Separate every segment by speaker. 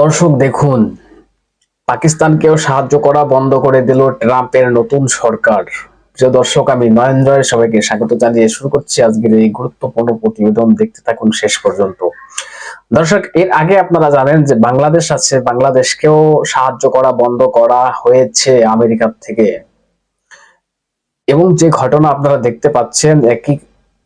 Speaker 1: দর্শক দেখুন, পাকিস্তানকেও সাহায্য করা বন্ধ করে দিল ট্রাম্পের নতুন সরকার। প্রিয় দর্শক, আমি নরেন্দ্রের সবাইকে স্বাগত জানিয়ে শুরু করছি আজকের এই গুরুত্বপূর্ণ প্রতিবেদন। দেখতে থাকুন শেষ পর্যন্ত। দর্শক, এর আগে আপনারা জানেন যে বাংলাদেশ আছে, বাংলাদেশকেও সাহায্য করা বন্ধ করা হয়েছে আমেরিকার থেকে। এবং যে ঘটনা আপনারা দেখতে পাচ্ছেন, একই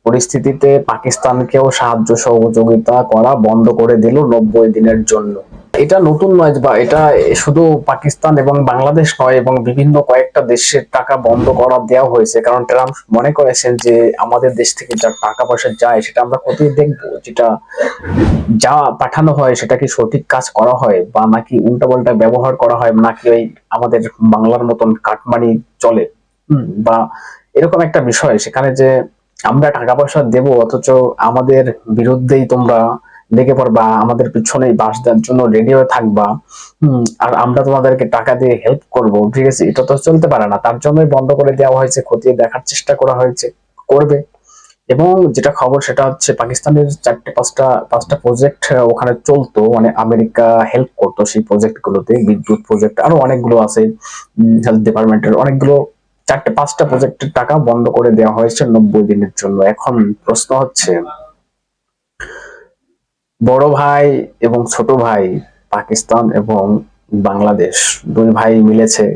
Speaker 1: পরিস্থিতিতে পাকিস্তানকেও সাহায্য সহযোগিতা করা বন্ধ করে দিল নব্বই দিনের জন্য। এটা নতুন নয় বা এটা শুধু পাকিস্তান এবং বাংলাদেশ নয় এবং বিভিন্ন কয়েকটা দেশের টাকা বন্ধ করা দেওয়া হয়েছে। কারণ ট্রাম্প মনে করেছেন যে আমাদের দেশ থেকে যা টাকা পয়সা যায় সেটা আমরা কোথায় দেখব? যেটা যা পাঠানো হয় সেটা কি সঠিক কাজ করা হয় বা নাকি উল্টাপাল্টা ব্যবহার করা হয় নাকি ওই আমাদের বাংলার মতন কাটমানি চলে? বা এরকম একটা বিষয়। সেখানে যে আমরা টাকা পয়সা দেব, অথচ আমাদের বিরুদ্ধেই তোমরা লেগে পড়বা, আমাদের পিছনে বাস দেওয়ার জন্য রেডি হয়ে থাকবা। আর আমরা তোমাদেরকে টাকা দিয়ে হেল্প করব, ঠিক আছে? এটা তো চলতে পারে না, তার জন্যই বন্ধ করে দেওয়া হয়েছে, খতিয়ে দেখার চেষ্টা করা হয়েছে, করবে। এবং যেটা খবর সেটা হচ্ছে পাকিস্তানের চারটে, পাঁচটা পাঁচটা প্রজেক্ট ওখানে চলতো মানে আমেরিকা হেল্প করতো সেই প্রজেক্ট গুলোতে, বিদ্যুৎ প্রজেক্ট আরও অনেকগুলো আছে হেলথ ডিপার্টমেন্টের অনেকগুলো, চারটে, পাঁচটা প্রজেক্টের টাকা বন্ধ করে দেওয়া হয়েছে নব্বই দিনের জন্য। এখন প্রশ্ন হচ্ছে বড় ভাই এবং ছোট ভাই, পাকিস্তান এবং বাংলাদেশ, দুই ভাই মিলেছে।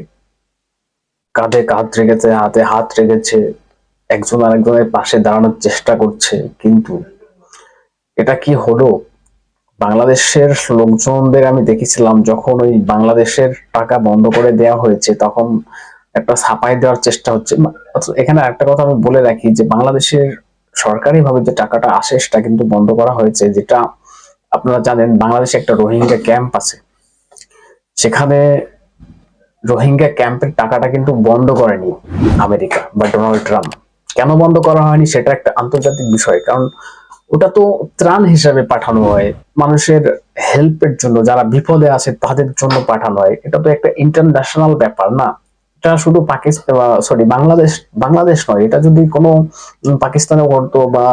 Speaker 1: কাঁধে কাঁধ রেখেছে, হাতে হাত রেখেছে, একজন আরেকজনের পাশে দাঁড়ানোর চেষ্টা করছে। কিন্তু এটা কি হলো? বাংলাদেশের লোকজনদের আমি দেখেছিলাম, যখন ওই বাংলাদেশের টাকা বন্ধ করে দেওয়া হয়েছে, তখন একটা ছাপাই দেওয়ার চেষ্টা হচ্ছে। এখানে একটা কথা আমি বলে রাখি যে, বাংলাদেশের সরকারিভাবে যে টাকাটা আসে, সেটা কিন্তু বন্ধ করা হয়েছে, যেটা আপনারা জানেন বাংলাদেশে একটা রোহিঙ্গা ক্যাম্প আছে। সেখানে রোহিঙ্গা ক্যাম্পের টাকাটা কিন্তু বন্ধ করেনি আমেরিকা বা ডোনাল্ড ট্রাম্প। কেন বন্ধ করা হয়নি সেটা একটা আন্তর্জাতিক বিষয়, কারণ ওটা তো ত্রাণ হিসাবে পাঠানো হয়, মানুষের হেল্পের জন্য, যারা বিপদে আছে তাদের জন্য পাঠানো হয়। এটা তো একটা ইন্টারন্যাশনাল ব্যাপার না। এটা শুধু পাকিস্তান সরি বাংলাদেশ বাংলাদেশ নয়, এটা যদি কোনো পাকিস্তানে করতো বা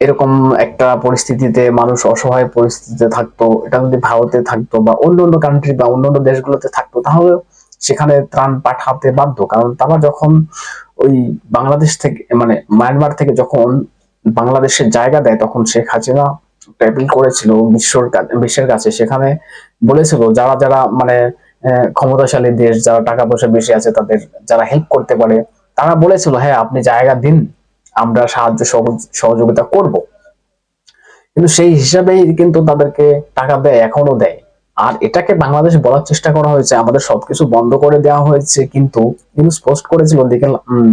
Speaker 1: এরকম একটা পরিস্থিতিতে, মানুষ অসহায় পরিস্থিতিতে থাকতো, এটা যদি ভারতে থাকতো বা অন্য অন্য কান্ট্রি বা অন্য অন্য দেশগুলোতে থাকতো, তাহলে সেখানে ত্রাণ পাঠাতে বাধ্য। কারণ তারা যখন ওই বাংলাদেশ থেকে মানে মায়ানমার থেকে যখন বাংলাদেশের জায়গা দেয়, তখন শেখ হাসিনা ট্যাপিল করেছিল বিশ্বর বিশ্বের কাছে। সেখানে বলেছিল, যারা যারা মানে ক্ষমতাশালী দেশ, যারা টাকা পয়সা বেশি আছে, তাদের, যারা হেল্প করতে পারে, তারা বলেছিল হ্যাঁ আপনি জায়গা দিন। আমরা সাহায্য সহযোগ- সহযোগিতা করব। কিন্তু সেই হিসাবেই কিন্তু তাদেরকে টাকা দেয়, এখনও দেয়। আর এটাকে বাংলাদেশ বলার চেষ্টা করা হয়েছে, আমাদের সবকিছু বন্ধ করে দেওয়া হয়েছে, কিন্তু নিউজ পোস্ট করেছিল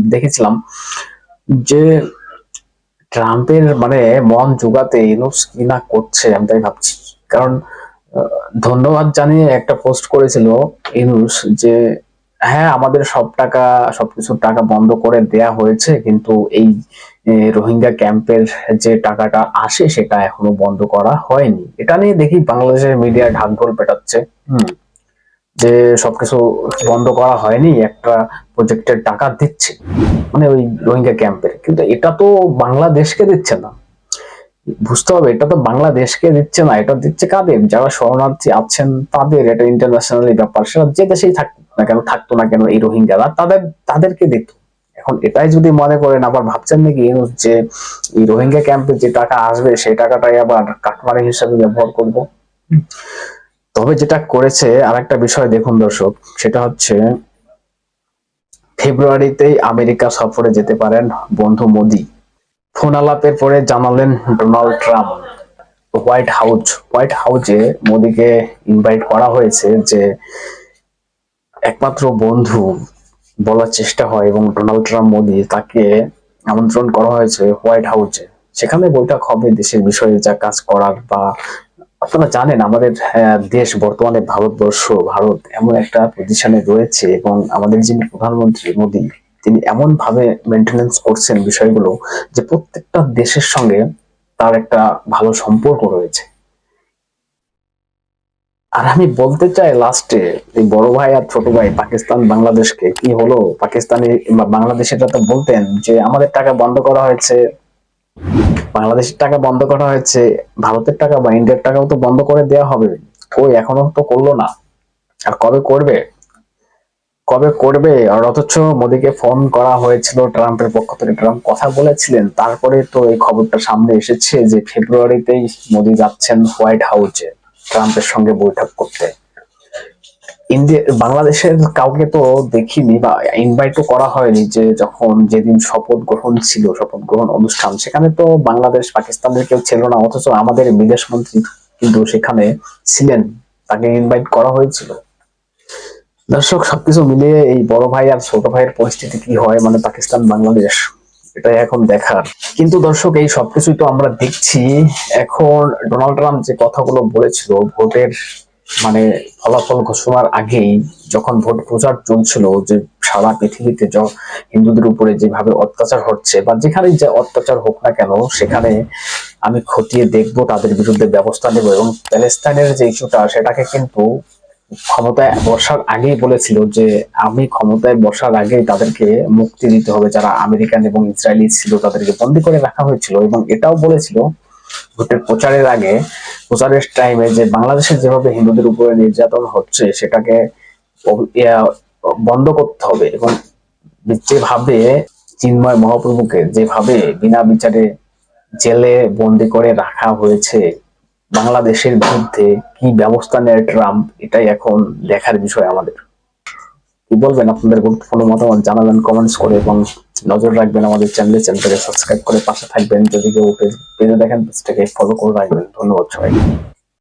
Speaker 1: দেখেছিলাম যে ট্রাম্পের মানে মন জোগাতে ইউনুস কি না করছে, আমি তাই ভাবছি। কারণ ধন্যবাদ জানিয়ে একটা পোস্ট করেছিল ইউনুস যে হ্যাঁ আমাদের সব টাকা, সবকিছুর টাকা বন্ধ করে দেয়া হয়েছে, কিন্তু এই রোহিঙ্গা ক্যাম্পের যে টাকাটা আসে, সেটা এখনও বন্ধ করা হয়নি। এটা নিয়ে দেখি বাংলাদেশের মিডিয়া ঢাকঢোল পেটাচ্ছে। যে সবকিছু বন্ধ করা হয়নি, একটা প্রজেক্টের টাকা দিচ্ছে মানে ওই রোহিঙ্গা ক্যাম্পের। কিন্তু এটা তো বাংলাদেশকে দিচ্ছে না। বুঝতে হবে, এটা তো বাংলাদেশকে দিচ্ছে না, এটা দিচ্ছে কাদের? যারা শরণার্থী আছেন তাদের, এটা ইন্টারন্যাশনালি ব্যাপার, সেটা যে দেশেই থাকতো না কেন, থাকতো না কেন এই রোহিঙ্গারা? তাদের, তাদেরকে দিত। এখন এটাই যদি মনে করেন, আবার ভাবছেন নাকি যে এই রোহিঙ্গা ক্যাম্পে যে টাকা আসবে, সেই টাকাটাই আবার কাটমারি হিসাবে ব্যবহার করব। তবে যেটা করেছে, আরেকটা বিষয় দেখুন দর্শক, সেটা হচ্ছে ফেব্রুয়ারিতেই আমেরিকা সফরে যেতে পারেন বন্ধু মোদি। ফোন আলাপের পরে জানালেন Donald Trump. White House White হাউসে মোদিকে ইনভাইট করা হয়েছে যে একমাত্র বন্ধু বলার চেষ্টা হয় এবং ডোনাল্ড ট্রাম্প মোদি তাকে আমন্ত্রণ করা হয়েছে হোয়াইট হাউসে। সেখানে বৈঠক হবে দেশের বিষয়ে যা কাজ করার বা আপনারা জানেন আমাদের দেশ বর্তমানে ভারতবর্ষ, ভারত এমন একটা পজিশনে রয়েছে এবং আমাদের যিনি প্রধানমন্ত্রী মোদি, তিনি এমন ভাবে মেনটেনেন্স করছেন বিষয়গুলো যে প্রত্যেকটা দেশের সঙ্গে তার একটা ভালো সম্পর্ক রয়েছে। আর আমি বলতে চাই লাস্টে এই বড় ভাই আর ছোট ভাই, পাকিস্তান, বাংলাদেশকে কি হলো? পাকিস্তানি বা তো বলতেন যে আমাদের টাকা বন্ধ করা হয়েছে, বাংলাদেশের টাকা বন্ধ করা হয়েছে, ভারতের টাকা বা ইন্ডিয়ার টাকাও তো বন্ধ করে দেওয়া হবে। ওই এখনও তো করল না। আর কবে করবে? কবে করবে? আর অথচ মোদীকে ফোন করা হয়েছিল ট্রাম্পের পক্ষ থেকে। ট্রাম্প কথা বলেছিলেন, তারপরে তো এই খবরটা সামনে এসেছে যে ফেব্রুয়ারিতেই মোদী যাচ্ছেন হোয়াইট হাউসে। ট্রাম্পের সঙ্গে বৈঠক করতে। ইন্ডিয়া, বাংলাদেশের কাউকে তো দেখিনি বা ইনভাইটও করা হয়নি যে যখন যেদিন শপথ গ্রহণ ছিল, শপথ গ্রহণ অনুষ্ঠান, সেখানে তো বাংলাদেশ, পাকিস্তানের কেউ ছিল না, অথচ আমাদের বিদেশ মন্ত্রী কিন্তু সেখানে ছিলেন, তাকে ইনভাইট করা হয়েছিল। দর্শক, সবকিছু মিলিয়ে এই বড় ভাই আর ছোট ভাইয়ের পরিস্থিতি কি হয়? মানে পাকিস্তান বাংলাদেশ এটাই এখন দেখার। কিন্তু দর্শক, এই সবকিছুই তো আমরা দেখছি। এখন ডোনাল্ড ট্রাম্প যে কথাগুলো বলেছিল, ভোটের মানে ফলাফল ঘোষণার আগেই যখন ভোট প্রচার চলছিল, যে সারা পৃথিবীতে হিন্দুদের উপরে যেভাবে অত্যাচার হচ্ছে, বা যেখানে যে অত্যাচার হোক না কেন, সেখানে আমি খতিয়ে দেখব, তাদের বিরুদ্ধে ব্যবস্থা নেব, এবং প্যালেস্তাইনের যে ইস্যুটা, সেটাকে কিন্তু ক্ষমতায় বসার আগেই বলেছিল যে, আমি ক্ষমতায় বসার আগেই তাদেরকে মুক্তি দিতে হবে। যারা আমেরিকান এবং ইসরায়েলি ছিল, তাদেরকে বন্দি করে রাখা হয়েছিল। এবং এটাও বলেছিল ভোটের প্রচারের আগে। প্রচারের টাইমে যে বাংলাদেশে যেভাবে হিন্দুদের উপরে নির্যাতন হচ্ছে, সেটাকে বন্ধ করতে হবে। এবং যেভাবে চিন্ময় মহাপ্রভুকে, যেভাবে বিনা বিচারে জেলে বন্দি করে রাখা হয়েছে বাংলাদেশের বিরুদ্ধে কি ব্যবস্থা নেয় ট্রাম্প, এটাই এখন দেখার বিষয় আমাদের। কি বলবেন আপনাদের গুরুত্বপূর্ণ মতামত জানাবেন কমেন্টস করে এবং নজর রাখবেন আমাদের চ্যানেলে চ্যানেলটাকে সাবস্ক্রাইব করে পাশে থাকবেন। যদি কেউ পেজে দেখেন পেজটাকে ফলো করে রাখবেন। ধন্যবাদ সবাইকে।